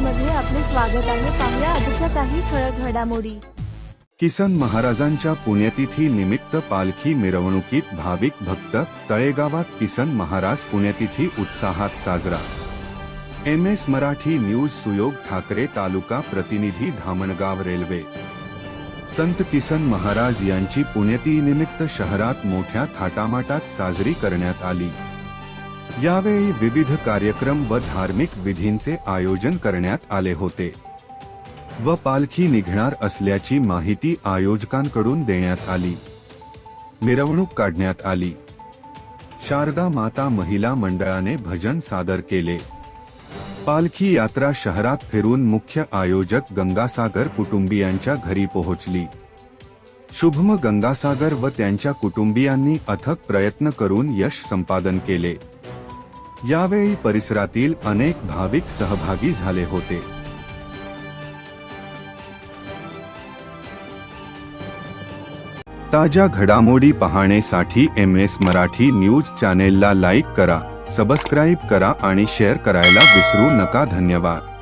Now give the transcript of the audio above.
स्वागत आहे. पाहुया आजच्या काही ठळक घडामोडी. किसन महाराजांच्या पुण्यतिथी निमित्त पालखी मिरवणुकीत भाविक भक्त तळेगावात किसन महाराज पुण्यतिथी उत्साहात साजरा. M S Marathi news Suyog Thackeray तालुका प्रतिनिधी धामणगाव रेल्वे. संत किसन महाराज यांची पुण्यतिथीनिमित्त शहरात मोठ्या थाटामाटात साजरी करण्यात आली. यावेळी विविध कार्यक्रम व धार्मिक विधींचे आयोजन करण्यात आले होते. व पालखी निघणार असल्याची माहिती आयोजकांकडून देण्यात आली. मिरवणूक काढण्यात आली. शारदा माता महिला मंडळाने भजन सादर केले. पालखी यात्रा शहरात फिरून मुख्य आयोजक गंगासागर कुटुंबियांच्या घरी पोहोचली. शुभम गंगासागर व त्यांच्या कुटुंबियांनी अथक प्रयत्न करून यश संपादन केले. यावेळी परिसरातील अनेक भाविक सहभागी झाले होते. ताज्या घडामोडी पाहण्यासाठी एम एस मराठी न्यूज चॅनेलला लाईक करा सबस्क्राईब करा आणि शेअर करायला विसरू नका. धन्यवाद.